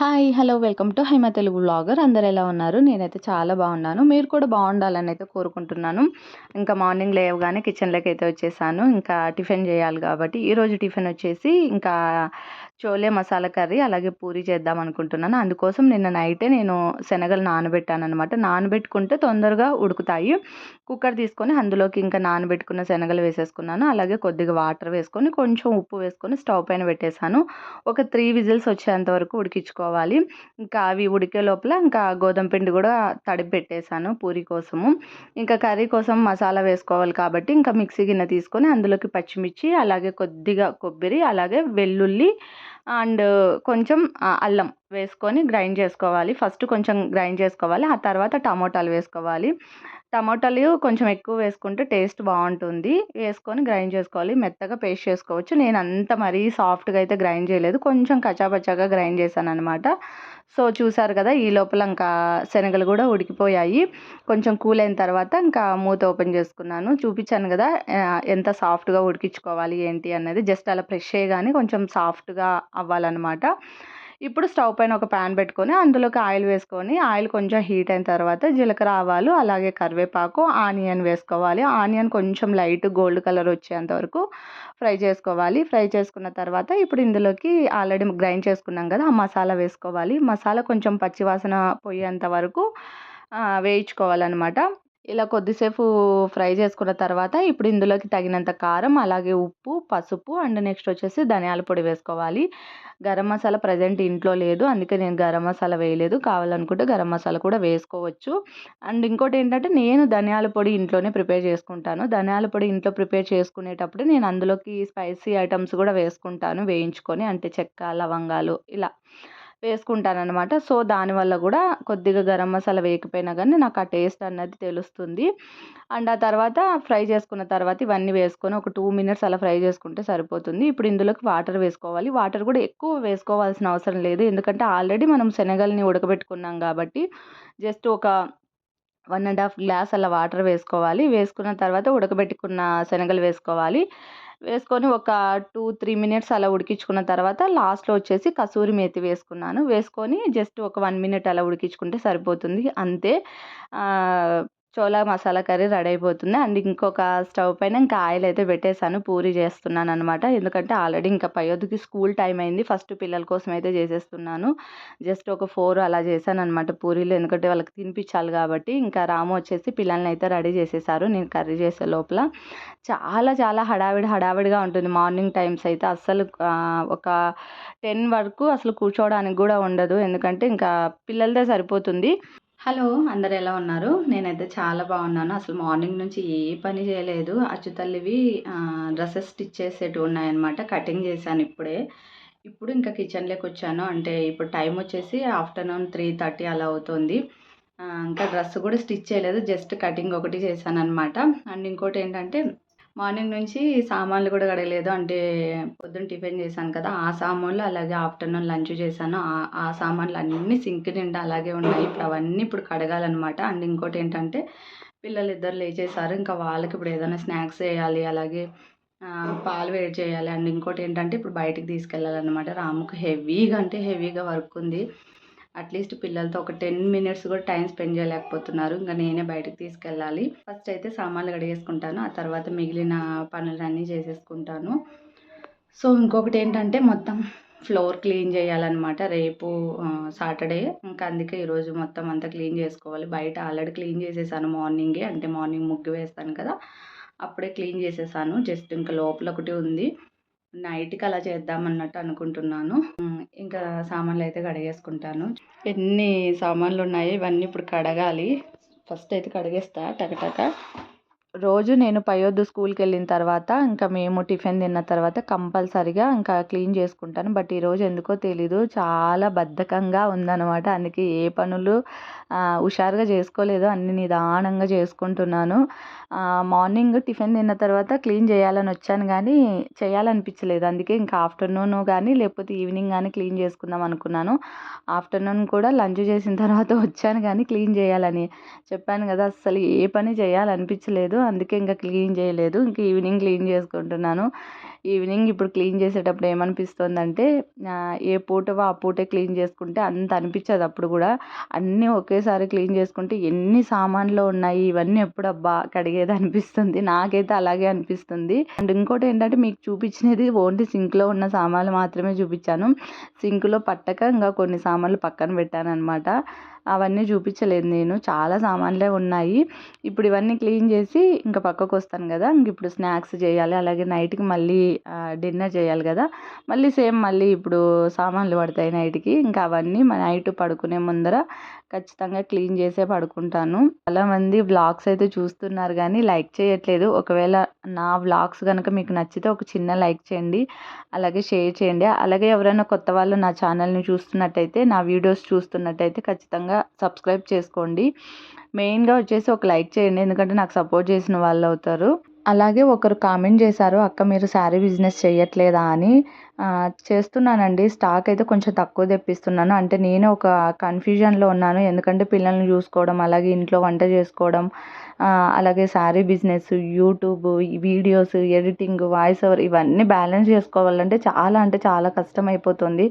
Hi hello welcome to Haima Telugu vlogger అందరు ఎలా ఉన్నారు? నేనైతే చాలా బాగున్నాను. మీరు కూడా బాగుండాలని అయితే కోరుకుంటున్నాను. ఇంకా మార్నింగ్ లేవగానే కిచెన్లోకి అయితే వచ్చేసాను. ఇంకా టిఫిన్ చేయాలి కాబట్టి ఈరోజు టిఫిన్ వచ్చేసి ఇంకా చోలే మసాలా కర్రీ అలాగే పూరి చేద్దాం అనుకుంటున్నాను. అందుకోసం నిన్న నైటే నేను శనగలు నానబెట్టాను అనమాట నానబెట్టుకుంటే తొందరగా ఉడుకుతాయి. కుక్కర్ తీసుకొని అందులోకి ఇంకా నానబెట్టుకున్న శనగలు వేసేసుకున్నాను. అలాగే కొద్దిగా వాటర్ వేసుకొని కొంచెం ఉప్పు వేసుకొని స్టవ్ పైన పెట్టేశాను. ఒక త్రీ విజిల్స్ వచ్చేంత వరకు ఉడికించుకోవాలి. ఇంకా అవి ఉడికే లోపల ఇంకా గోధుమ పిండి కూడా తడిపి పెట్టేశాను పూరి కోసము. ఇంకా కర్రీ కోసం మసాలా వేసుకోవాలి కాబట్టి ఇంకా మిక్సీ గిన్నె తీసుకొని అందులోకి పచ్చిమిర్చి అలాగే కొద్దిగా కొబ్బరి అలాగే వెల్లుల్లి అండ్ కొంచెం అల్లం వేసుకొని గ్రైండ్ చేసుకోవాలి. ఫస్ట్ కొంచెం గ్రైండ్ చేసుకోవాలి. ఆ తర్వాత టమోటాలు వేసుకోవాలి. టమోటాలు కొంచెం ఎక్కువ వేసుకుంటే టేస్ట్ బాగుంటుంది. వేసుకొని గ్రైండ్ చేసుకోవాలి. మెత్తగా పేస్ట్ చేసుకోవచ్చు. నేను అంత మరీ సాఫ్ట్గా అయితే గ్రైండ్ చేయలేదు. కొంచెం కచాపచాగా గ్రైండ్ చేశాను అనమాట సో చూసారు కదా ఈ లోపల ఇంకా శనగలు కూడా ఉడికిపోయాయి. కొంచెం కూల్ అయిన తర్వాత ఇంకా మూత ఓపెన్ చేసుకున్నాను. చూపించాను కదా ఎంత సాఫ్ట్గా ఉడికించుకోవాలి ఏంటి అన్నది. జస్ట్ అలా ప్రెష్ కానీ కొంచెం సాఫ్ట్గా అవ్వాలన్నమాట. ఇప్పుడు స్టవ్ పైన ఒక ప్యాన్ పెట్టుకొని అందులోకి ఆయిల్ వేసుకొని ఆయిల్ కొంచెం హీట్ అయిన తర్వాత జీలకర్ర ఆవాలు అలాగే కరివేపాకు ఆనియన్ వేసుకోవాలి. ఆనియన్ కొంచెం లైట్ గోల్డ్ కలర్ వచ్చేంత వరకు ఫ్రై చేసుకోవాలి. ఫ్రై చేసుకున్న తర్వాత ఇప్పుడు ఇందులోకి ఆల్రెడీ గ్రైండ్ చేసుకున్నాం కదా ఆ మసాలా వేసుకోవాలి. మసాలా కొంచెం పచ్చివాసన పోయేంత వరకు వేయించుకోవాలన్నమాట. ఇలా కొద్దిసేపు ఫ్రై చేసుకున్న తర్వాత ఇప్పుడు ఇందులోకి తగినంత కారం అలాగే ఉప్పు పసుపు అండ్ నెక్స్ట్ వచ్చేసి ధనియాల పొడి వేసుకోవాలి. గరం మసాలా ప్రజెంట్ ఇంట్లో లేదు. అందుకే నేను గరం మసాలా వేయలేదు. కావాలనుకుంటే గరం మసాలా కూడా వేసుకోవచ్చు. అండ్ ఇంకోటి ఏంటంటే నేను ధనియాల పొడి ఇంట్లోనే ప్రిపేర్ చేసుకుంటాను. ధనియాల పొడి ఇంట్లో ప్రిపేర్ చేసుకునేటప్పుడు నేను అందులోకి స్పైసీ ఐటమ్స్ కూడా వేసుకుంటాను. వేయించుకొని అంటే చెక్క లవంగాలు ఇలా. వేసుకుంటానమాట సో దానివల్ల కూడా కొద్దిగా గరం మసాలా వేయకపోయినా కానీ నాకు ఆ టేస్ట్ అన్నది తెలుస్తుంది. అండ్ ఆ తర్వాత ఫ్రై చేసుకున్న తర్వాత ఇవన్నీ వేసుకొని ఒక టూ మినిట్స్ అలా ఫ్రై చేసుకుంటే సరిపోతుంది. ఇప్పుడు ఇందులోకి వాటర్ వేసుకోవాలి. వాటర్ కూడా ఎక్కువ వేసుకోవాల్సిన అవసరం లేదు. ఎందుకంటే ఆల్రెడీ మనం శనగల్ని ఉడకబెట్టుకున్నాం కాబట్టి జస్ట్ ఒక వన్ అండ్ హాఫ్ గ్లాస్ అలా వాటర్ వేసుకోవాలి. వేసుకున్న తర్వాత ఉడకబెట్టుకున్న శనగలు వేసుకోవాలి. వేసుకొని ఒక టూ త్రీ మినిట్స్ అలా ఉడికించుకున్న తర్వాత లాస్ట్లో వచ్చేసి కసూరి మేతి వేసుకున్నాను. వేసుకొని జస్ట్ ఒక వన్ మినిట్ అలా ఉడికించుకుంటే సరిపోతుంది. అంతే. చోలా మసాలా కర్రీ రెడీ అయిపోతుంది. అండ్ ఇంకొక స్టవ్ పైన ఇంకా ఆయిల్ అయితే పెట్టేశాను. పూరి చేస్తున్నాను అనమాట ఎందుకంటే ఆల్రెడీ ఇంకా పయోధికి స్కూల్ టైం అయింది. ఫస్ట్ పిల్లల కోసం అయితే చేసేస్తున్నాను. జస్ట్ ఒక ఫోర్ అలా చేశాను అనమాట పూరీలు. ఎందుకంటే వాళ్ళకి తినిపించాలి కాబట్టి ఇంకా రాము వచ్చేసి పిల్లల్ని అయితే రెడీ చేసేసారు. నేను కర్రీ చేసే లోపల చాలా చాలా హడావిడి హడావిడిగా ఉంటుంది. మార్నింగ్ టైమ్స్ అయితే అస్సలు ఒక టెన్ వరకు అసలు కూర్చోవడానికి కూడా ఉండదు. ఎందుకంటే ఇంకా పిల్లలదే సరిపోతుంది. హలో అందరు ఎలా ఉన్నారు? నేనైతే చాలా బాగున్నాను. అసలు మార్నింగ్ నుంచి ఏ పని చేయలేదు. అచ్చుతల్లివి డ్రెస్సెస్ స్టిచ్ చేసేటివి ఉన్నాయన్నమాట. కటింగ్ చేశాను ఇప్పుడే. ఇప్పుడు ఇంకా కిచెన్లోకి వచ్చాను. అంటే ఇప్పుడు టైం వచ్చేసి ఆఫ్టర్నూన్ త్రీ థర్టీ అలా అవుతుంది. ఇంకా డ్రెస్ కూడా స్టిచ్ చేయలేదు. జస్ట్ కటింగ్ ఒకటి చేశాను అనమాట అండ్ ఇంకోటి ఏంటంటే మార్నింగ్ నుంచి సామాన్లు కూడా కడగలేదు. అంటే పొద్దున్న టిఫిన్ చేశాను కదా ఆ సామాన్లు అలాగే ఆఫ్టర్నూన్ లంచ్ చేశాను. ఆ సామాన్లు అన్నీ సింక్ నిండా అలాగే ఉన్నాయి. ఇప్పుడు అవన్నీ ఇప్పుడు కడగాలన్నమాట. అండ్ ఇంకోటి ఏంటంటే పిల్లలు ఇద్దరు లేచేసారు ఇంకా వాళ్ళకి ఇప్పుడు ఏదైనా స్నాక్స్ వేయాలి అలాగే పాలు వేడి చేయాలి. అండ్ ఇంకోటి ఏంటంటే ఇప్పుడు బయటికి తీసుకెళ్ళాలన్నమాట. రాముకు హెవీగా అంటే హెవీగా వర్క్ ఉంది. అట్లీస్ట్ పిల్లలతో ఒక టెన్ మినిట్స్ కూడా టైం స్పెండ్ చేయలేకపోతున్నారు. ఇంకా నేనే బయటకు తీసుకెళ్ళాలి. ఫస్ట్ అయితే సామాన్లు కడిగేసుకుంటాను. ఆ తర్వాత మిగిలిన పనులన్నీ చేసేసుకుంటాను. సో ఇంకొకటి ఏంటంటే మొత్తం ఫ్లోర్ క్లీన్ చేయాలన్నమాట. రేపు సాటర్డే. ఇంకా అందుకే ఈరోజు మొత్తం అంతా క్లీన్ చేసుకోవాలి. బయట ఆల్రెడీ క్లీన్ చేసేసాను మార్నింగే. అంటే మార్నింగ్ ముగ్గు వేస్తాను కదా. అప్పుడే క్లీన్ చేసేసాను. జస్ట్ ఇంకా లోపల ఒకటి ఉంది. నైట్కి అలా చేద్దాం అన్నట్టు అనుకుంటున్నాను ఇంకా సామాన్లు అయితే కడిగేసుకుంటాను. ఎన్ని సామాన్లు ఉన్నాయి ఇవన్నీ ఇప్పుడు కడగాలి. ఫస్ట్ అయితే కడిగేస్తా టకటక. రోజు నేను పయోద్దు స్కూల్కి వెళ్ళిన తర్వాత ఇంకా మేము టిఫిన్ తిన్న తర్వాత కంపల్సరిగా ఇంకా క్లీన్ చేసుకుంటాను. బట్ ఈరోజు ఎందుకో తెలీదు. చాలా బద్ధకంగా ఉందన్నమాట. అందుకే ఏ పనులు హుషారుగా చేసుకోలేదు అన్ని నిదానంగా చేసుకుంటున్నాను. మార్నింగ్ టిఫిన్ తిన్న తర్వాత క్లీన్ చేయాలని వచ్చాను కానీ చేయాలనిపించలేదు. అందుకే ఇంకా ఆఫ్టర్నూన్ కానీ లేకపోతే ఈవినింగ్ కానీ క్లీన్ చేసుకుందాం అనుకున్నాను. ఆఫ్టర్నూన్ కూడా లంచ్ చేసిన తర్వాత వచ్చాను కానీ క్లీన్ చేయాలని చెప్పాను కదా. అస్సలు ఏ పని చేయాలనిపించలేదు. అందుకే ఇంకా క్లీన్ చేయలేదు. ఇంకా ఈవినింగ్ క్లీన్ చేసుకుంటున్నాను. ఈవినింగ్ ఇప్పుడు క్లీన్ చేసేటప్పుడు ఏమనిపిస్తుందంటే ఏ పూటవో ఆ పూటే క్లీన్ చేసుకుంటే అంత అనిపించదు అప్పుడు కూడా. అన్నీ ఒకేసారి క్లీన్ చేసుకుంటే ఎన్ని సామాన్లు ఉన్నాయి ఇవన్నీ ఎప్పుడబ్బా కడిగేది అనిపిస్తుంది. నాకైతే అలాగే అనిపిస్తుంది. అండ్ ఇంకోటి ఏంటంటే మీకు చూపించినది ఓన్లీ సింక్లో ఉన్న సామాన్లు మాత్రమే చూపించాను. సింక్లో పట్టక ఇంకా కొన్ని సామాన్లు పక్కన పెట్టాను అనమాట అవన్నీ చూపించలేదు నేను. చాలా సామాన్లే ఉన్నాయి. ఇప్పుడు ఇవన్నీ క్లీన్ చేసి ఇంకా పక్కకు వస్తాను కదా. ఇంక ఇప్పుడు స్నాక్స్ చేయాలి. అలాగే నైట్కి మళ్ళీ డిన్నర్ చేయాలి కదా. మళ్ళీ సేమ్ మళ్ళీ ఇప్పుడు సామాన్లు పడతాయి నైట్కి. ఇంకా అవన్నీ నైట్ పడుకునే ముందర ఖచ్చితంగా క్లీన్ చేసే పడుకుంటాను. చాలామంది వ్లాగ్స్ అయితే చూస్తున్నారు కానీ లైక్ చేయట్లేదు. ఒకవేళ నా వ్లాగ్స్ కనుక మీకు నచ్చితే ఒక చిన్న లైక్ చేయండి. అలాగే షేర్ చేయండి. అలాగే ఎవరైనా కొత్త వాళ్ళు నా ఛానల్ని చూస్తున్నట్టయితే నా వీడియోస్ చూస్తున్నట్టయితే ఖచ్చితంగా సబ్స్క్రైబ్ చేసుకోండి. మెయిన్గా వచ్చేసి ఒక లైక్ చేయండి. ఎందుకంటే నాకు సపోర్ట్ చేసిన వాళ్ళు అవుతారు. అలాగే ఒకరు కామెంట్ చేశారు అక్క మీరు శారీ బిజినెస్ చేయట్లేదా అని. చేస్తున్నానండి. స్టాక్ అయితే కొంచెం తక్కువ తెప్పిస్తున్నాను. అంటే నేను ఒక కన్ఫ్యూజన్లో ఉన్నాను. ఎందుకంటే పిల్లల్ని చూసుకోవడం అలాగే ఇంట్లో వంట చేసుకోవడం అలాగే sari business YouTube videos editing voice over ఇవన్నీ బ్యాలెన్స్ చేసుకోవాలంటే చాలా అంటే చాలా కష్టం అయిపోతుంది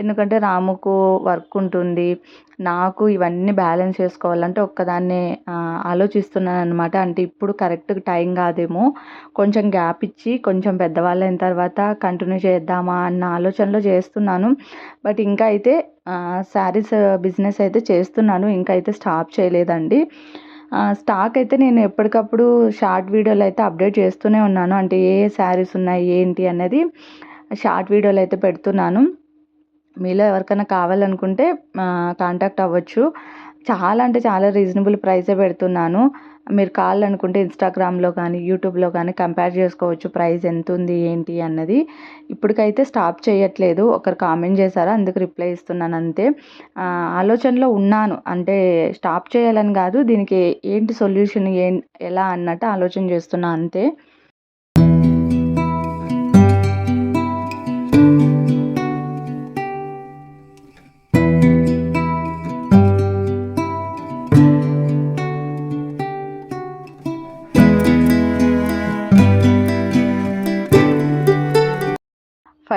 ఎందుకంటే రాముకు వర్క్ ఉంటుంది. నాకు ఇవన్నీ బ్యాలెన్స్ చేసుకోవాలంటే ఒక్కదాన్నే ఆలోచిస్తున్నాను అనమాట అంటే ఇప్పుడు కరెక్ట్ టైం కాదేమో. కొంచెం గ్యాప్ ఇచ్చి కొంచెం పెద్దవాళ్ళు అయిన తర్వాత కంటిన్యూ చేద్దాం చేద్దామా అన్న ఆలోచనలో చేస్తున్నాను. బట్ ఇంకా అయితే శారీస్ బిజినెస్ అయితే చేస్తున్నాను. ఇంకా అయితే స్టాప్ చేయలేదండి. స్టాక్ అయితే నేను ఎప్పటికప్పుడు షార్ట్ వీడియోలు అయితే అప్డేట్ చేస్తూనే ఉన్నాను. అంటే ఏ ఏ శారీస్ ఉన్నాయి ఏంటి అనేది షార్ట్ వీడియోలు అయితే పెడుతున్నాను. మీలో ఎవరికైనా కావాలనుకుంటే కాంటాక్ట్ అవ్వచ్చు. చాలా అంటే చాలా రీజనబుల్ ప్రైసే పెడుతున్నాను. మీరు కావాలనుకుంటే ఇన్స్టాగ్రామ్లో కానీ యూట్యూబ్లో కానీ కంపేర్ చేసుకోవచ్చు ప్రైస్ ఎంత ఉంది ఏంటి అన్నది. ఇప్పటికైతే స్టాప్ చేయట్లేదు. ఒకరు కామెంట్ చేశారు అందుకు రిప్లై ఇస్తున్నాను అంతే. ఆలోచనలో ఉన్నాను. అంటే స్టాప్ చేయాలని కాదు దీనికి ఏంటి సొల్యూషన్ ఏ ఎలా అన్నట్టు ఆలోచన చేస్తున్నా అంతే.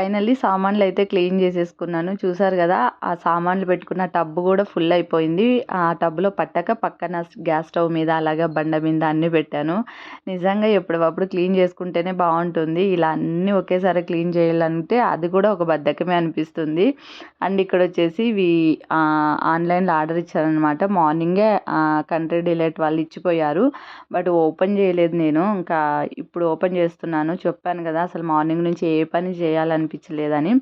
ఫైనల్లీ సామాన్లు అయితే క్లీన్ చేసేసుకున్నాను. చూసారు కదా ఆ సామాన్లు పెట్టుకున్న టబ్ కూడా ఫుల్ అయిపోయింది. ఆ టబ్లో పట్టక పక్కన గ్యాస్ స్టవ్ మీద అలాగే బండ మీద అన్నీ పెట్టాను. నిజంగా ఎప్పటికప్పుడు క్లీన్ చేసుకుంటేనే బాగుంటుంది. ఇలా అన్నీ ఒకేసారి క్లీన్ చేయాలంటే అది కూడా ఒక బద్ధకమే అనిపిస్తుంది. అండ్ ఇక్కడ వచ్చేసి ఇవి ఆన్లైన్లో ఆర్డర్ ఇచ్చారనమాట మార్నింగే కంట్రీ డిలైట్ వాళ్ళు ఇచ్చిపోయారు. బట్ ఓపెన్ చేయలేదు నేను. ఇంకా ఇప్పుడు ఓపెన్ చేస్తున్నాను. చెప్పాను కదా అసలు మార్నింగ్ నుంచి ఏ పని చేయాలని అనిపించలేదని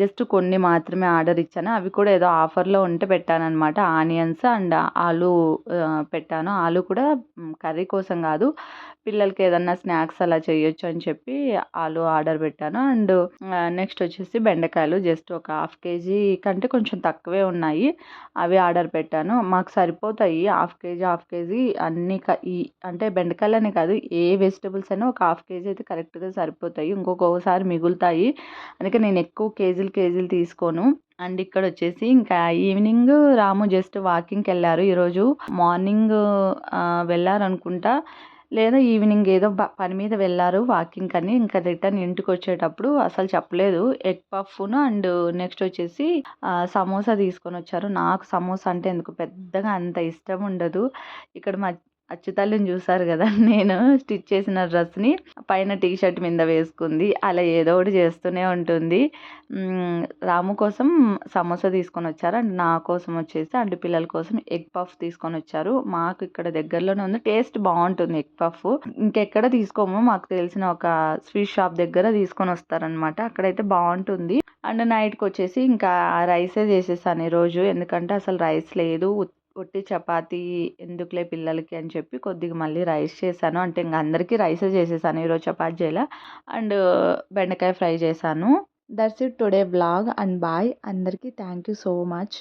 జస్ట్ కొన్ని మాత్రమే ఆర్డర్ ఇచ్చాను. అవి కూడా ఏదో ఆఫర్లో ఉంటే పెట్టానమాట ఆనియన్స్ అండ్ ఆలు పెట్టాను. ఆలు కూడా కర్రీ కోసం కాదు. పిల్లలకి ఏదన్నా స్నాక్స్ అలా చేయొచ్చు అని చెప్పి ఆలు ఆర్డర్ పెట్టాను. అండ్ నెక్స్ట్ వచ్చేసి బెండకాయలు. జస్ట్ ఒక హాఫ్ కేజీ కంటే కొంచెం తక్కువే ఉన్నాయి. అవి ఆర్డర్ పెట్టాను. మాకు సరిపోతాయి. హాఫ్ కేజీ హాఫ్ కేజీ అన్ని ఈ అంటే బెండకాయలనే కాదు. ఏ వెజిటబుల్స్ అయినా ఒక హాఫ్ కేజీ అయితే కరెక్ట్గా సరిపోతాయి. ఇంకొకసారి మిగులుతాయి. అందుకే నేను ఎక్కువ కేజీలు కేజీలు తీసుకోను. అండ్ ఇక్కడ వచ్చేసి ఇంకా ఈవినింగ్ రాము జస్ట్ వాకింగ్కి వెళ్ళారు ఈరోజు మార్నింగ్ వెళ్ళారనుకుంటా. లేదా ఈవినింగ్ ఏదో పని మీద వెళ్ళారు వాకింగ్ అని. ఇంకా రిటర్న్ ఇంటికి వచ్చేటప్పుడు అసలు చెప్పలేదు. ఎగ్ పఫ్ను అండ్ నెక్స్ట్ వచ్చేసి సమోసా తీసుకొని వచ్చారు నాకు సమోసా అంటే ఎందుకు పెద్దగా అంత ఇష్టం ఉండదు. ఇక్కడ మా అచ్చుతల్లిని చూసారు కదా నేను స్టిచ్ చేసిన డ్రెస్ని పైన టీ షర్ట్ మీద వేసుకుంది. అలా ఏదో ఒకటి చేస్తూనే ఉంటుంది. రాము కోసం సమోసా తీసుకొని వచ్చారు. అండ్ నా కోసం వచ్చేసి అండ్ పిల్లల కోసం ఎగ్ పఫ్ తీసుకొని వచ్చారు. మాకు ఇక్కడ దగ్గరలోనే ఉంది. టేస్ట్ బాగుంటుంది ఎగ్ పఫ్. ఇంకెక్కడ తీసుకోము మాకు తెలిసిన ఒక స్వీట్ షాప్ దగ్గర తీసుకొని వస్తారనమాట అక్కడైతే బాగుంటుంది. అండ్ నైట్కి వచ్చేసి ఇంకా రైసే చేసేసాను ఈరోజు ఎందుకంటే అసలు రైస్ లేదు. ఒట్టి చపాతీ ఎందుకులే పిల్లలకి అని చెప్పి కొద్దిగా మళ్ళీ రైస్ చేశాను. అంటే ఇంక అందరికీ రైసే చేసేసాను ఈరోజు చపాతీ చేయలే. అండ్ బెండకాయ ఫ్రై చేశాను. That's it. Today blog and bye. అందరికీ థ్యాంక్ యూ సో మచ్.